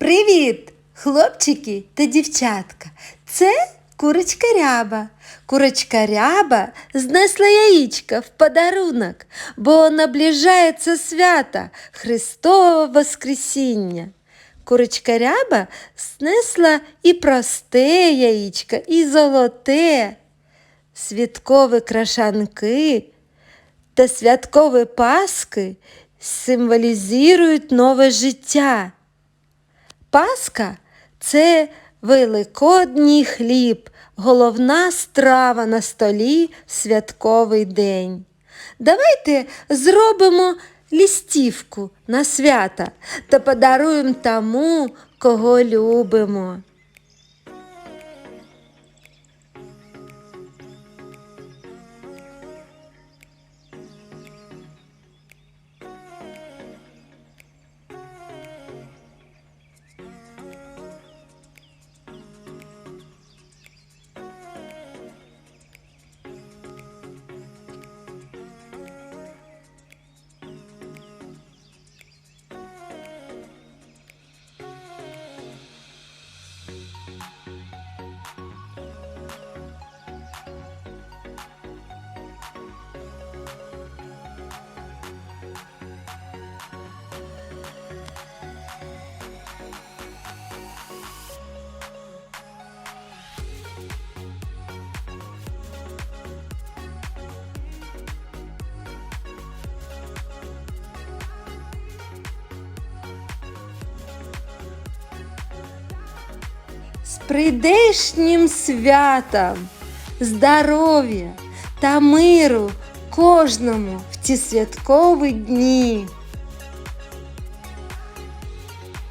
Привіт, хлопчики та дівчатка. Це курочка ряба. Курочка ряба знесла яєчка в подарунок, бо наближається свято Христового Воскресіння. Курочка ряба снесла і просте яєчко, і золоте, святкові крашанки та святкові паски символізують нове життя. Паска це великодній хліб, головна страва на столі в святковий день. Давайте зробимо лістівку на свята та подаруємо тому, кого любимо. Прийдешнім святом, здоров'я та миру кожному в ці святкові дні.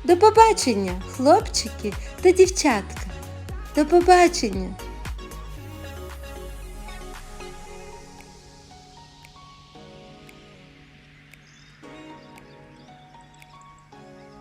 До побачення, хлопчики та дівчатка. До побачення!